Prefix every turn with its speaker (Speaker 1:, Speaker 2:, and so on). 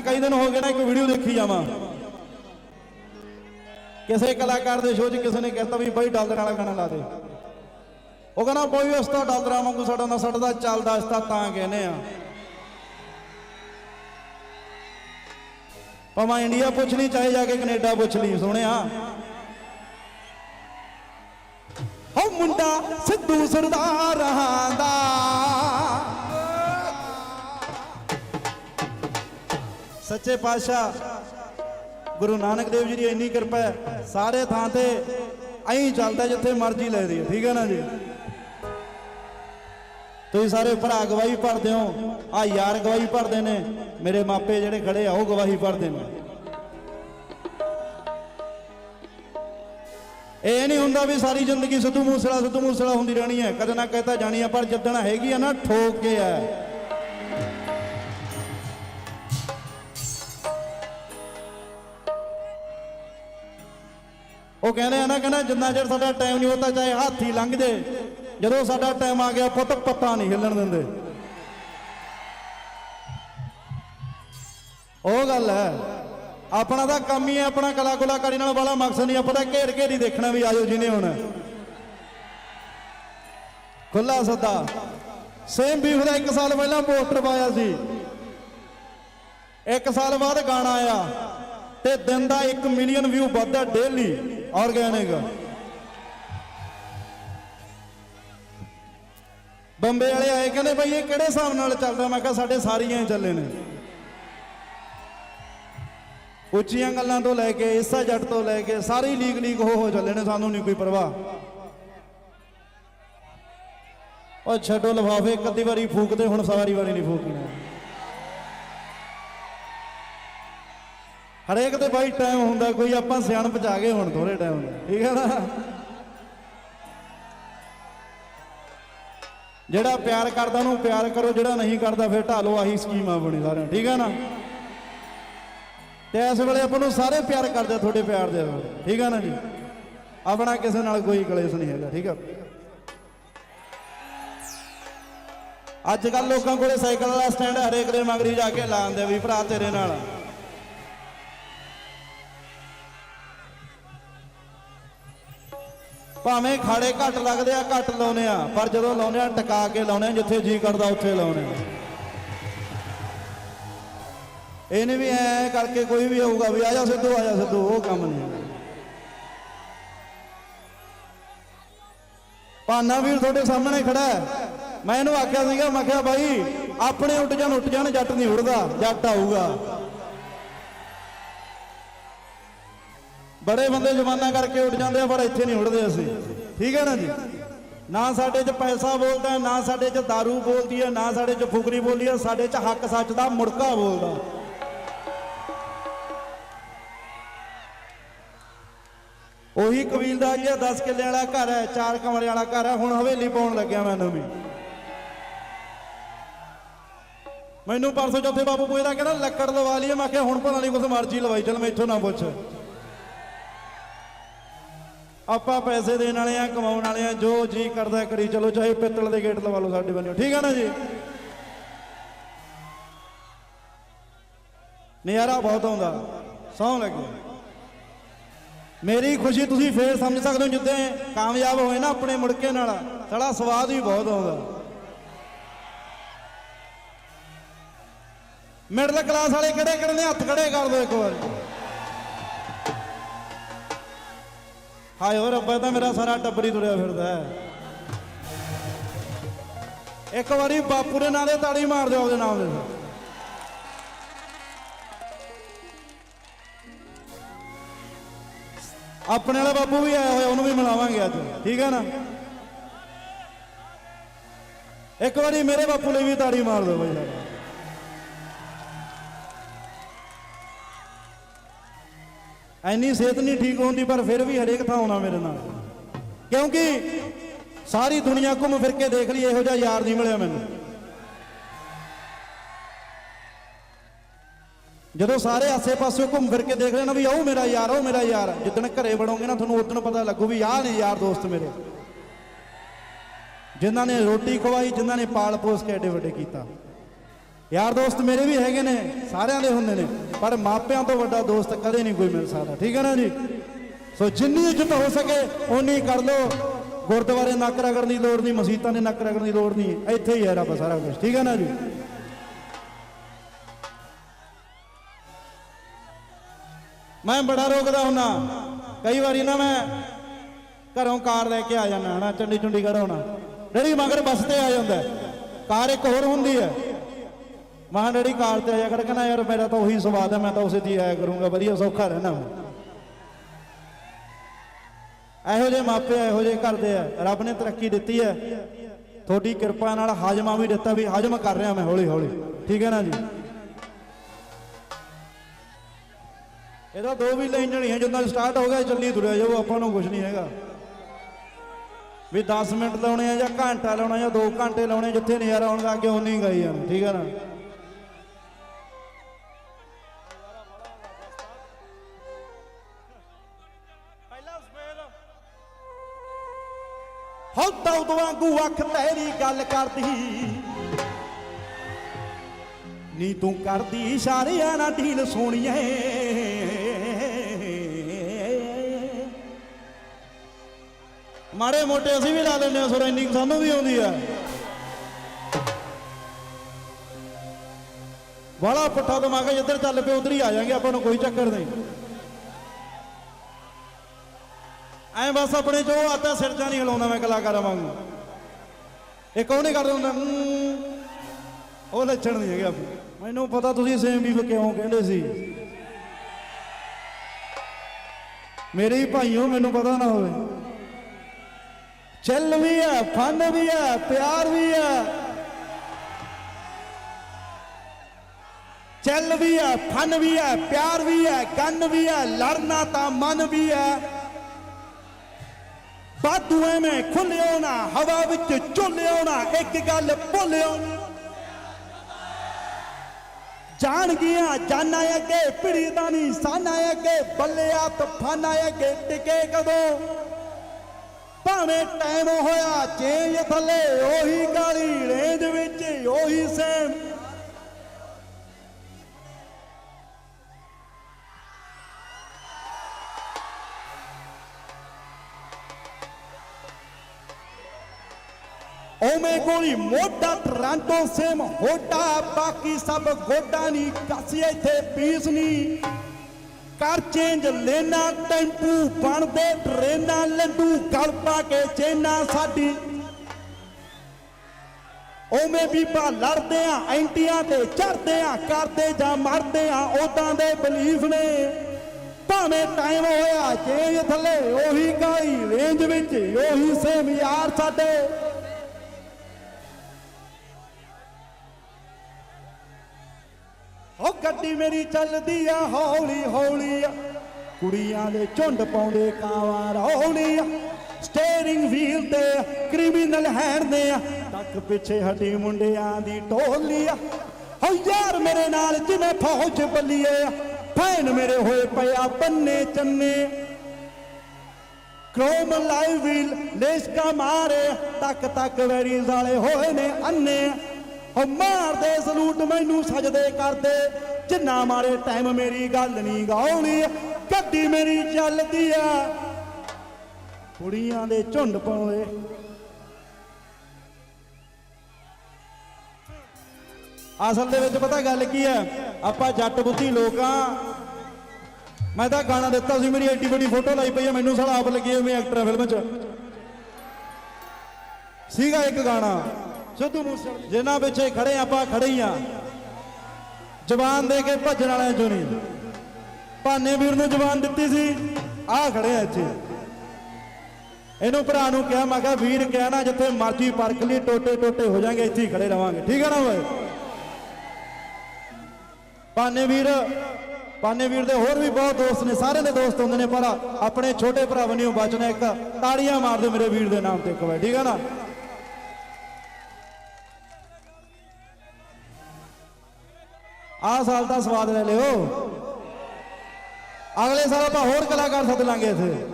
Speaker 1: ਕਈ ਦਿਨ ਹੋ ਗਏ ਨਾ ਇੱਕ ਵੀਡੀਓ ਦੇਖੀ ਜਾਵਾਂ। ਕਿਸੇ ਕਲਾਕਾਰ ਦੇ ਸ਼ੋਅ 'ਚ ਕਿਸੇ ਨੇ ਕਹਿਤਾ ਵੀ ਬਾਈ ਡਾਲਰ ਵਾਲਾ ਗਾਣਾ ਲਾ ਦੇ। ਉਹ ਕਹਿੰਦਾ ਕੋਈ ਉਸਤਾ ਡਾਲਰਾਂ ਵਾਂਗੂ ਸਾਡਾ ਨਾ ਸੜਦਾ, ਚੱਲਦਾ ਇਸਤਾ ਤਾਂ ਕਹਿੰਦੇ ਆ। ਭਾਵੇਂ ਇੰਡੀਆ ਪੁੱਛ ਲਈ, ਚਾਹੇ ਜਾ ਕੇ ਕੈਨੇਡਾ ਪੁੱਛ ਲਈ ਸੋਹਣਿਆ ਹੋ ਮੁੰਡਾ ਸਿੱਧੂ ਸਰਦਾਰਾਂ ਦਾ ਸੱਚੇ ਪਾਤਸ਼ਾਹ, ਗੁਰੂ ਨਾਨਕ ਦੇਵ ਜੀ ਦੀ ਇੰਨੀ ਕਿਰਪਾ ਹੈ, ਸਾਰੇ ਥਾਂ ਤੇ ਐਂ ਚੱਲਦਾ ਜਿੱਥੇ ਮਰਜ਼ੀ ਲੈ ਰਹੀ ਠੀਕ ਹੈ ਨਾ ਜੀ? ਤੁਸੀਂ ਸਾਰੇ ਭਰਾ ਗਵਾਹੀ ਭਰਦੇ ਹੋ, ਆ ਯਾਰ ਗਵਾਹੀ ਭਰਦੇ ਨੇ, ਮੇਰੇ ਮਾਪੇ ਜਿਹੜੇ ਖੜੇ ਆ, ਉਹ ਗਵਾਹੀ ਭਰਦੇ ਨੇ। ਇਹ ਨਹੀਂ ਹੁੰਦਾ ਵੀ ਸਾਰੀ ਜ਼ਿੰਦਗੀ ਸਿੱਧੂ ਮੂਸੇਵਾਲਾ ਸਿੱਧੂ ਮੂਸੇਵਾਲਾ ਹੁੰਦੀ ਰਹਿਣੀ ਹੈ, ਕਦੇ ਨਾ ਕਹਤਾ ਜਾਣੀ ਹੈ, ਪਰ ਜਿੱਦਣ ਹੈਗੀ ਆ ਨਾ, ਠੋਕ ਕੇ ਆ ਉਹ ਕਹਿੰਦੇ ਆ ਨਾ, ਕਹਿੰਦਾ ਜਿੰਨਾ ਚਿਰ ਸਾਡਾ ਟਾਈਮ ਨਹੀਂ ਹੁੰਦਾ, ਚਾਹੇ ਹਾਥੀ ਲੰਘ ਜੇ, ਜਦੋਂ ਸਾਡਾ ਟਾਈਮ ਆ ਗਿਆ, ਪੁੱਤ ਪੱਤਾ ਨਹੀਂ ਹਿੱਲਣ ਦਿੰਦੇ। ਉਹ ਗੱਲ ਹੈ, ਆਪਣਾ ਤਾਂ ਕੰਮ ਹੀ ਹੈ, ਆਪਣਾ ਕਲਾ ਕੁਲਾਕਾਰੀ ਨਾਲ ਵਾਲਾ ਮਕਸਦ ਨਹੀਂ, ਆਪਾਂ ਤਾਂ ਘੇਰ ਘੇਰ ਹੀ ਦੇਖਣਾ ਵੀ ਆਜੋ ਜਿਹਨੇ ਹੁਣ। ਖੁੱਲਾ ਸੱਦਾ। ਸੇਮ ਬੀਫ ਦਾ 1 ਸਾਲ ਪਹਿਲਾਂ ਪੋਸਟਰ ਪਾਇਆ ਸੀ। ਇੱਕ ਸਾਲ ਬਾਅਦ ਗਾਣਾ ਆਇਆ। ਤੇ ਦਿਨ ਦਾ 1 ਮਿਲੀਅਨ ਵਿਊ ਵੱਧਦਾ ਡੇਲੀ ਆਰਗੈਨਿਕ ਬੰਬੇ ਵਾਲੇ ਆਏ, ਕਹਿੰਦੇ ਬਈ ਇਹ ਕਿਹੜੇ ਹਿਸਾਬ ਨਾਲ ਚੱਲਦਾ? ਮੈਂ ਕਿਹਾ ਸਾਡੇ ਸਾਰੀਆਂ ਹੀ ਚੱਲੇ ਨੇ। ਉੱਚੀਆਂ ਗੱਲਾਂ ਤੋਂ ਲੈ ਕੇ ਇਸਾ ਜੱਟ ਤੋਂ ਲੈ ਕੇ, ਸਾਰੇ ਲੀਕ ਲੀਕ ਹੋ ਹੋ ਚੱਲੇ ਨੇ, ਸਾਨੂੰ ਨਹੀਂ ਕੋਈ ਪਰਵਾਹ। ਉਹ ਛੱਡੋ ਲਫਾਫੇ, ਇੱਕ ਅੱਧੀ ਵਾਰੀ ਫੂਕਦੇ, ਹੁਣ ਸਾਰੀ ਵਾਰੀ ਨਹੀਂ ਫੂਕਣਾ ਹਰੇਕ ਤੇ ਬਾਈ ਟਾਈਮ ਹੁੰਦਾ, ਕੋਈ ਆਪਾਂ ਸਿਆਣ ਪਚਾ ਗਏ ਹੁਣ ਥੋੜੇ ਟਾਈਮ ਦਾ। ਠੀਕ ਹੈ ਨਾ? ਜਿਹੜਾ ਪਿਆਰ ਕਰਦਾ ਉਹਨੂੰ ਪਿਆਰ ਕਰੋ, ਜਿਹੜਾ ਨਹੀਂ ਕਰਦਾ ਫਿਰ ਢਾਲੋ ਆਹੀ ਸਕੀਮ ਆ ਬਣੀ ਸਾਰਿਆਂ ਠੀਕ ਹੈ ਨਾ? ਤੇ ਇਸ ਵੇਲੇ ਆਪਾਂ ਨੂੰ ਸਾਰੇ ਪਿਆਰ ਕਰਦੇ ਤੁਹਾਡੇ ਪਿਆਰ ਦੇ ਠੀਕ ਹੈ ਨਾ ਜੀ? ਆਪਣਾ ਕਿਸੇ ਨਾਲ ਕੋਈ ਕਲੇਸ਼ ਨਹੀਂ ਹੈਗਾ, ਠੀਕ ਹੈ? ਅੱਜ ਕੱਲ ਲੋਕਾਂ ਕੋਲੇ ਸਾਈਕਲ ਦਾ ਸਟੈਂਡ ਹਰੇਕ ਦੇ ਮਗਰੀ ਜਾ ਕੇ ਲਾਉਂਦੇ ਵੀ ਭਰਾ ਤੇਰੇ ਨਾਲ। ਭਾਵੇਂ ਖਾੜੇ ਘੱਟ ਲੱਗਦੇ ਆ, ਘੱਟ ਲਾਉਨੇ ਆ, ਪਰ ਜਦੋਂ ਲਾਉਨੇ ਆ, ਟਿਕਾ ਕੇ ਲਾਉਨੇ ਆ, ਜਿੱਥੇ ਜੀ ਕਰਦਾ ਉੱਥੇ ਲਾਉਨੇ ਆ। ਇਹ ਨਹੀਂ ਵੀ ਐ ਕਰਕੇ ਕੋਈ ਵੀ ਆਊਗਾ ਵੀ ਆ ਜਾ ਸਿੱਧੂ, ਆ ਜਾ ਸਿੱਧੂ, ਉਹ ਕੰਮ ਨਹੀਂ ਭਾਨਾ ਵੀਰ ਤੁਹਾਡੇ ਸਾਹਮਣੇ ਖੜਾ ਹੈ। ਮੈਂ ਇਹਨੂੰ ਆਖਿਆ ਸੀਗਾ, ਮੈਂ ਕਿਹਾ ਬਾਈ, ਆਪਣੇ ਉੱਡ ਜਾਣ ਉੱਡ ਜਾਣ, ਜੱਟ ਨਹੀਂ ਉੱਡਦਾ ਜੱਟ ਆਊਗਾ। ਬੜੇ ਬੰਦੇ ਜਮਾਨਾ ਕਰਕੇ ਉੱਡ ਜਾਂਦੇ ਆ, ਪਰ ਇੱਥੇ ਨਹੀਂ ਉੱਡਦੇ ਅਸੀਂ। ਠੀਕ ਹੈ ਨਾ ਜੀ? ਨਾ ਸਾਡੇ 'ਚ ਪੈਸਾ ਬੋਲਦਾ, ਨਾ ਸਾਡੇ 'ਚ दारू ਬੋਲਦੀ ਹੈ ਨਾ ਸਾਡੇ 'ਚ ਫੁਕਰੀ ਬੋਲੀ ਹੈ ਸਾਡੇ 'ਚ ਹੱਕ ਸੱਚ ਦਾ ਮੁੜਕਾ ਬੋਲਦਾ। ਉਹੀ ਕਬੀਲਦਾਰ ਜੀ 10 ਕਿੱਲੇ ਵਾਲਾ ਘਰ ਹੈ, ਚਾਰ ਕਮਰੇ ਵਾਲਾ ਘਰ ਹੈ, ਹੁਣ ਹਵੇਲੀ ਪਾਉਣ ਲੱਗਿਆ ਮੈਨੂੰ ਵੀ ਮੈਨੂੰ ਪਰਸੋਂ ਚੌਥੇ ਬਾਪੂ ਪੁੱਛਦਾ, ਕਹਿੰਦਾ ਲੱਕੜ ਲਵਾ ਲਈਏ। ਮੈਂ ਕਿਹਾ ਹੁਣ ਭਲਾ ਨਹੀਂ ਕੁਛ ਮਰਜ਼ੀ ਲਵਾਈ, ਚਲ ਇੱਥੋਂ ਨਾ ਪੁੱਛ। ਆਪਾਂ ਪੈਸੇ ਦੇਣ ਵਾਲੇ ਆ, ਕਮਾਉਣ ਵਾਲੇ ਆ, ਜੋ ਜੀ ਕਰਦਾ ਕਰੀ ਚਲੋ, ਚਾਹੇ ਪਿੱਤਲ ਦੇ ਗੇਟ ਲਵਾ ਲਓ ਸਾਡੇ ਵੱਲੋਂ ਠੀਕ ਆ ਨਾ ਜੀ? ਨਜ਼ਾਰਾ ਬਹੁਤ ਆਉਂਦਾ। ਸੌਂ ਲੱਗੇ। ਮੇਰੀ ਖੁਸ਼ੀ ਤੁਸੀਂ ਫੇਰ ਸਮਝ ਸਕਦੇ ਹੋ, ਜਿੱਦਾਂ ਕਾਮਯਾਬ ਹੋਏ ਨਾ ਆਪਣੇ ਮੁੜਕੇ ਨਾਲ, ਸਾਡਾ ਸਵਾਦ ਵੀ ਬਹੁਤ ਆਉਂਦਾ। ਮਿਡਲ ਕਲਾਸ ਵਾਲੇ ਕਿਹੜੇ ਕਿਹੜੇ ਨੇ? ਹੱਥ ਖੜੇ ਕਰ ਦਿਓ ਇੱਕ ਵਾਰ। ਹਾਏ ਓ ਰੱਬਾ ਤਾਂ ਮੇਰਾ ਸਾਰਾ ਟੱਬਰੀ ਤੁਰਿਆ ਫਿਰਦਾ ਹੈ। ਇੱਕ ਵਾਰੀ ਬਾਪੂ ਦੇ ਨਾਂ ਤਾੜੀ ਮਾਰ ਦਿਓ ਉਹਦੇ ਨਾਮ ਦੇ ਆਪਣੇ ਵਾਲਾ ਬਾਪੂ ਵੀ ਆਇਆ ਹੋਇਆ ਉਹਨੂੰ ਵੀ ਮਿਲਾਵਾਂਗੇ ਅੱਜ। ਠੀਕ ਹੈ ਨਾ? ਇੱਕ ਵਾਰੀ ਮੇਰੇ ਬਾਪੂ ਲਈ ਵੀ ਤਾੜੀ ਮਾਰ ਦਿਓ ਬਈ ਐਨੀ ਸਿਹਤ ਨਹੀਂ ਠੀਕ ਹੁੰਦੀ, ਪਰ ਫਿਰ ਵੀ ਹਰੇਕ ਥਾਂ ਆਉਣਾ ਮੇਰੇ ਨਾਲ। ਕਿਉਂਕਿ ਸਾਰੀ ਦੁਨੀਆ ਘੁੰਮ ਫਿਰ ਕੇ ਦੇਖ ਲਈ, ਇਹੋ ਜਿਹਾ ਯਾਰ ਨਹੀਂ ਮਿਲਿਆ ਮੈਨੂੰ। ਜਦੋਂ ਸਾਰੇ ਆਸੇ-ਪਾਸੇ ਘੁੰਮ ਫਿਰ ਕੇ ਦੇਖ ਲੈਣਾ ਵੀ ਆਓ ਮੇਰਾ ਯਾਰ, ਆਓ ਮੇਰਾ ਯਾਰ, ਜਿੱਦਣ ਘਰੇ ਵੜੋਗੇ ਨਾ, ਤੁਹਾਨੂੰ ਉਦੋਂ ਪਤਾ ਲੱਗੂ ਵੀ ਆਹ ਨੇ ਯਾਰ ਦੋਸਤ ਮੇਰੇ। ਜਿਨ੍ਹਾਂ ਨੇ ਰੋਟੀ ਖਵਾਈ, ਜਿਨ੍ਹਾਂ ਨੇ ਪਾਲ ਪੋਸ ਕੇ ਐਡੇ ਵੱਡੇ ਕੀਤਾ। ਯਾਰ ਦੋਸਤ ਮੇਰੇ ਵੀ ਹੈਗੇ ਨੇ, ਸਾਰਿਆਂ ਦੇ ਹੁੰਦੇ ਨੇ। ਪਰ ਮਾਪਿਆਂ ਤੋਂ ਵੱਡਾ ਦੋਸਤ ਕਦੇ ਨਹੀਂ ਕੋਈ ਮਿਲ ਸਕਦਾ, ਠੀਕ ਹੈ ਨਾ ਜੀ? ਸੋ ਜਿੰਨੀ ਇੱਜ਼ਤ ਹੋ ਸਕੇ, ਓਨੀ ਕਰ ਲਓ। ਗੁਰਦੁਆਰੇ ਨੱਕ ਰਗੜਨ ਦੀ ਲੋੜ ਨਹੀਂ ਮਸੀਤਾਂ ਦੇ ਨੱਕ ਰਗੜਨ ਦੀ ਲੋੜ ਨਹੀਂ, ਇੱਥੇ ਹੀ ਹੈ ਰੱਬ ਸਾਰਾ ਕੁਝ ਠੀਕ ਹੈ ਨਾ ਜੀ? ਮੈਂ ਬੜਾ ਰੋਕਦਾ ਹੁੰਨਾ, ਕਈ ਵਾਰੀ ਨਾ ਮੈਂ ਘਰੋਂ ਕਾਰ ਲੈ ਕੇ ਆ ਜਾਂਦਾ, ਹਨਾ ਚੰਡੀ ਚੰਡੀਗੜ੍ਹ ਹੋਣਾ ਜਿਹੜੀ ਮਗਰ ਬੱਸ ਤੇ ਆ ਜਾਂਦਾ, ਕਾਰ ਇੱਕ ਹੋਰ ਹੁੰਦੀ ਹੈ। ਮਾਂ ਡੈਡੀ ਕਾਰ ਤੇ ਆਇਆ ਕਰ ਕਹਿੰਦਾ ਯਾਰ ਮੇਰਾ ਤਾਂ ਉਹੀ ਸਵਾਦ ਹੈ, ਮੈਂ ਤਾਂ ਉਸੇ ਦੀ ਆਇਆ ਕਰੂੰਗਾ, ਵਧੀਆ ਸੌਖਾ ਰਹਿਣਾ ਇਹੋ ਜਿਹੇ ਮਾਪੇ ਇਹੋ ਜਿਹੇ ਕਰਦੇ ਆ, ਰੱਬ ਨੇ ਤਰੱਕੀ ਦਿੱਤੀ ਹੈ। ਤੁਹਾਡੀ ਕਿਰਪਾ ਨਾਲ ਹਾਜਮਾ ਵੀ ਦਿੱਤਾ ਵੀ ਹਾਜਮ ਕਰ ਰਿਹਾ ਮੈਂ ਹੌਲੀ ਹੌਲੀ ਠੀਕ ਹੈ ਨਾ ਜੀ? ਇਹਦਾ ਦੋ ਵੀ ਲਾਈਨ ਜਣੀਆਂ ਜਦੋਂ ਸਟਾਰਟ ਹੋ ਗਿਆ, ਚੱਲੀ ਤੁਰਿਆ ਜਾਓ ਆਪਾਂ ਨੂੰ ਕੁਝ ਨਹੀਂ ਹੈਗਾ। ਵੀ 10 ਮਿੰਟ ਲਾਉਣੇ ਆ ਜਾਂ ਘੰਟਾ ਲਾਉਣਾ ਜਾਂ 2 ਘੰਟੇ ਲਾਉਣੇ, ਜਿੱਥੇ ਨਜ਼ਾਰਾ ਆਉਣ ਲੱਗ ਗਿਆ ਉਨੀ ਗਾਈ ਜਾਣਾ, ਠੀਕ ਹੈ ਨਾ? ਵਾਂਗੂ ਅੱਖ ਤੇਰੀ ਗੱਲ ਕਰਦੀ। ਨੀ ਤੂੰ ਕਰਦੀ ਇਸ਼ਾਰਿਆਂ ਨਾਲ ਢੀਲ ਸੋਣੀਏ ਮਾੜੇ ਮੋਟੇ ਅਸੀਂ ਵੀ ਲਾ ਲੈਂਦੇ ਹਾਂ, ਸੁਰ ਇੰਨੀ ਸਾਨੂੰ ਵੀ ਆਉਂਦੀ ਆ। ਵਾਲਾ ਪੁੱਠਾ ਦਿਮਾਗ ਜਿੱਧਰ ਚੱਲ ਪਏ ਉਧਰ ਹੀ ਆ ਜਾਾਂਗੇ, ਆਪਾਂ ਨੂੰ ਕੋਈ ਚੱਕਰ ਨਹੀਂ। ਐਂ ਬਸ ਆਪਣੇ ਜੋ ਆਤਾ ਸਿਰ ਜਾਂ ਨਹੀਂ ਹਿਲਾਉਂਦਾ ਮੈਂ ਕਲਾਕਾਰਾਂ ਵਾਂਗੂ। ਇਹ ਕੌਣ ਨਹੀਂ ਕਰਦਾ ਹੁੰਦਾ? ਉਹ ਲੱਛਣ ਨਹੀਂ ਹੈਗਾ ਮੈਨੂੰ ਪਤਾ ਤੁਸੀਂ ਸੇਮ ਵੀ ਕਿਉਂ ਕਹਿੰਦੇ ਸੀ। ਮੇਰੇ ਹੀ ਭਾਈਓ, ਮੈਨੂੰ ਪਤਾ ਨਾ ਹੋਵੇ। ਚੱਲ ਵੀ ਆ, ਫਨ ਵੀ ਆ, ਪਿਆਰ ਵੀ ਆ। ਚੱਲ ਵੀ ਆ, ਫਨ ਵੀ ਆ, ਪਿਆਰ ਵੀ ਆ ਕੰਨ ਵੀ ਆ, ਲੜਨਾ ਤਾਂ ਮਨ ਵੀ ਆ। ਬਾਦੂ ਐਵੇਂ ਖੁੱਲਿਓ ਨਾ, ਹਵਾ ਵਿੱਚ ਝੁੱਲਿਓ ਨਾ, ਇੱਕ ਗੱਲ ਭੁੱਲਿਓ। ਨਾ ਜਾਣ ਗਿਆ ਜਾਨਾ ਅੱਗੇ ਭਿੜੀ ਦਾ ਨਹੀਂ ਸਾਨਾ ਅੱਗੇ ਬੱਲਿਆ ਤੂਫਾਨਾ ਅੱਗੇ ਟਿਕੇ ਕਦੋਂ? ਭਾਵੇਂ ਟਾਈਮ ਹੋਇਆ ਚੇਂਜ ਥੱਲੇ, ਉਹੀ ਕਾਲੀ ਰੇਂਜ ਵਿੱਚ, ਉਹੀ ਸੇਮ ਓਵੇਂ ਗੋਲੀ ਮੋਟਾ ਟਰਾਂਟੋ ਸੇਮ ਹੋਟਾ, ਬਾਕੀ ਸਭ ਗੋਡਾ ਨਹੀਂ ਕਾਸੀ ਇੱਥੇ ਪੀਸ ਚੇਂਜ ਲੈਣਾ, ਟੈਂਪੂ ਬਣਦੇ, ਟਰੇਨਾਂ, ਲੰਡੂ, ਗਲ ਪਾ ਕੇ ਚੇਨਾ ਸਾਡੀ। ਓਵੇਂ ਬੀਬਾ ਲੜਦੇ ਆ, ਐਂਟੀਆਂ ਤੇ ਚੜਦੇ ਆ, ਕਰਦੇ ਜਾਂ ਮਰਦੇ ਆ ਉਦਾਂ ਦੇ ਬਲੀਫ ਨੇ। ਭਾਵੇਂ ਟਾਈਮ ਹੋਇਆ ਚੇਂਜ ਥੱਲੇ, ਉਹੀ ਕਾਈ ਰੇਂਜ ਵਿੱਚ, ਉਹੀ ਸੇਮ ਯਾਰ ਸਾਡੇ। ਓ ਮੇਰੀ ਚੱਲਦੀ ਆ, ਹੌਲੀ ਹੌਲੀ ਕੁੜੀਆਂ ਦੇ ਝੁੰਡ ਪਾਉਂਦੇ, ਕਾਵਾਂ ਰੌਲੀ ਆ। ਵੀਲ ਤੇ ਕ੍ਰਿਮੀਨਲ ਹੈਂਡ ਦੇ ਤੱਕ ਪਿੱਛੇ ਹੱਡੀ ਮੁੰਡਿਆਂ ਦੀ ਟੋਲੀ ਆ। ਯਾਰ ਮੇਰੇ ਨਾਲ ਜਿਵੇਂ ਫੌਜ ਬੱਲੀਏ ਫੈਨ ਮੇਰੇ ਹੋਏ ਪਿਆ ਬੰਨੇ ਚੰਨੇ। ਕ੍ਰੋਮ ਲਾਈਵ ਵੀਲ ਲੇਸਕਾ ਮਾਰੇ। ਤੱਕ ਤੱਕ ਵੈਰੀਜ਼ ਵਾਲੇ ਹੋਏ ਨੇ ਅੰਨੇ। ਹੋ ਮਾਰਦੇ ਸਲੂਟ ਮੈਨੂੰ ਸਜਦੇ ਕਰਦੇ। ਜਿੰਨਾ ਮਾਰੇ ਟਾਈਮ ਮੇਰੀ ਗੱਲ ਨਹੀਂ ਗਾਉਣੀ, ਗੱਡੀ ਮੇਰੀ ਚੱਲਦੀ ਆ। ਕੁੜੀਆਂ ਦੇ ਝੁੰਡ ਪਾਉਂਦੇ। ਅਸਲ ਦੇ ਵਿੱਚ ਪਤਾ ਗੱਲ ਕੀ ਹੈ ਆਪਾਂ ਜੱਟ ਬੁੱਧੀ ਲੋਕ ਆ। ਮੈਂ ਤਾਂ ਗਾਣਾ ਦਿੱਤਾ ਸੀ, ਮੇਰੀ ਐਡੀ ਵੱਡੀ ਫੋਟੋ ਲਾਈ ਪਈ ਹੈ ਮੈਨੂੰ ਸਾਲਾ ਆਪ ਲੱਗੀ ਮੈਂ ਐਕਟਰ ਫਿਲਮ 'ਚ। ਸੀਗਾ ਇੱਕ ਗਾਣਾ। ਸਿੱਧੂ ਮੂਸੇ ਜਿਨ੍ਹਾਂ ਪਿੱਛੇ ਖੜੇ ਆਪਾਂ ਖੜੇ ਹੀ ਆ। ਜਵਾਨ ਦੇ ਕੇ ਭੱਜਣ ਵਾਲਿਆਂ ਚੋਂ ਨਹੀਂ। ਭਾਨੇ ਵੀਰ ਨੂੰ ਜਵਾਨ ਦਿੱਤੀ ਸੀ, ਆ ਖੜੇ ਆ ਇੱਥੇ। ਇਹਨੂੰ ਭਰਾ ਨੂੰ ਕਿਹਾ, ਮੈਂ ਕਿਹਾ, ਵੀਰ ਕਹਿਣਾ ਜਿੱਥੇ ਮਰਜ਼ੀ ਪਰਖ ਲਈ ਟੋਟੇ ਟੋਟੇ ਹੋ ਜਾਾਂਗੇ ਇੱਥੇ ਹੀ ਖੜੇ ਰਵਾਂਗੇ। ਠੀਕ ਹੈ ਨਾ ਓਏ? ਪਾਨੇ ਵੀਰ ਪਾਨੇ ਵੀਰ ਦੇ ਹੋਰ ਵੀ ਬਹੁਤ ਦੋਸਤ ਨੇ, ਸਾਰੇ ਦੇ ਦੋਸਤ ਹੁੰਦੇ ਨੇ, ਪਰ ਆਪਣੇ ਛੋਟੇ ਭਰਾ ਬਣਿਓ ਬਚਣਾ ਇੱਕ ਤਾੜੀਆਂ ਮਾਰ ਦਿਓ ਮੇਰੇ ਵੀਰ ਦੇ ਨਾਮ ਤੇ ਇੱਕ ਵਾਰ, ਠੀਕ ਹੈ ਨਾ? ਆਹ ਸਾਲ ਦਾ ਸਵਾਦ ਲੈ ਲਿਓ। ਅਗਲੇ ਸਾਲ ਆਪਾਂ ਹੋਰ ਕਲਾਕਾਰ ਸੱਦ ਲਾਂਗੇ ਇੱਥੇ।